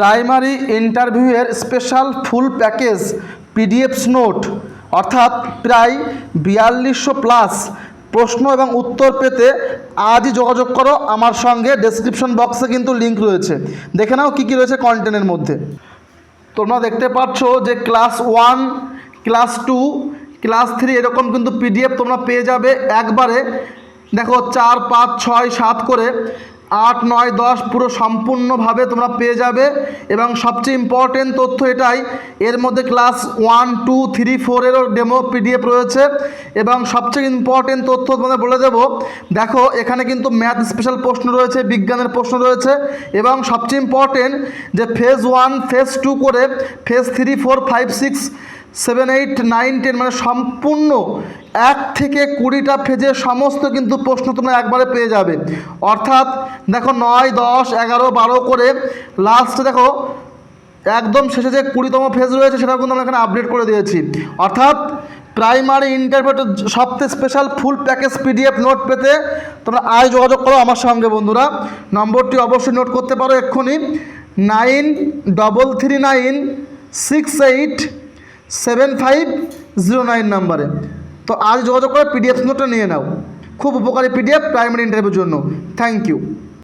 Primary ইন্টারভিউয়ের special full package PDFs note, অর্থাৎ প্রায় বিয়াল্লিশশো প্লাস প্রশ্ন এবং উত্তর পেতে আজই যোগাযোগ করো। আমার সঙ্গে ডেসক্রিপশন বক্সে কিন্তু লিঙ্ক রয়েছে। দেখে নাও কী কী রয়েছে কন্টেন্টের মধ্যে। তোমরা দেখতে পাচ্ছ যে class one class two class three এরকম কিন্তু পিডিএফ তোমরা পেয়ে যাবে। একবারে দেখো চার, পাঁচ, ছয়, সাত করে আট, নয়, দশ পুরো সম্পূর্ণভাবে তোমরা পেয়ে যাবে। এবং সবচেয়ে ইম্পর্টেন্ট তথ্য এটাই, এর মধ্যে ক্লাস ওয়ান টু থ্রি ফোরেরও ডেমো পিডিএফ রয়েছে। এবং সবচেয়ে ইম্পর্টেন্ট তথ্য তোমাদের বলে দেবো, দেখো, এখানে কিন্তু ম্যাথ স্পেশাল প্রশ্ন রয়েছে, বিজ্ঞানের প্রশ্ন রয়েছে। এবং সবচেয়ে ইম্পর্টেন্ট যে ফেজ ওয়ান ফেজ টু করে phase three four five six seven, eight, nine, ten মানে সম্পূর্ণ এক থেকে কুড়িটা ফেজের সমস্ত কিন্তু প্রশ্ন তোমরা একবারে পেয়ে যাবে। অর্থাৎ দেখো নয়, দশ, এগারো, বারো করে লাস্টে দেখো একদম শেষে যে কুড়িতম ফেজ রয়েছে সেটাও কিন্তু আমরা এখানে আপডেট করে দিয়েছি। অর্থাৎ প্রাইমারি ইন্টারভিউতে সবচেয়ে special full package PDF note পেতে তোমরা আজ যোগাযোগ করো আমার সঙ্গে বন্ধুরা। নম্বরটি অবশ্যই নোট করতে পারো এক্ষুনি। Nine double three nine six eight seven five zero nine নাম্বারে। তো আজ যোগাযোগ করে পিডিএফ নোটটা নিয়ে নাও। খুব উপকারী পিডিএফ প্রাইমারি ইন্টারভিউর জন্য। Thank you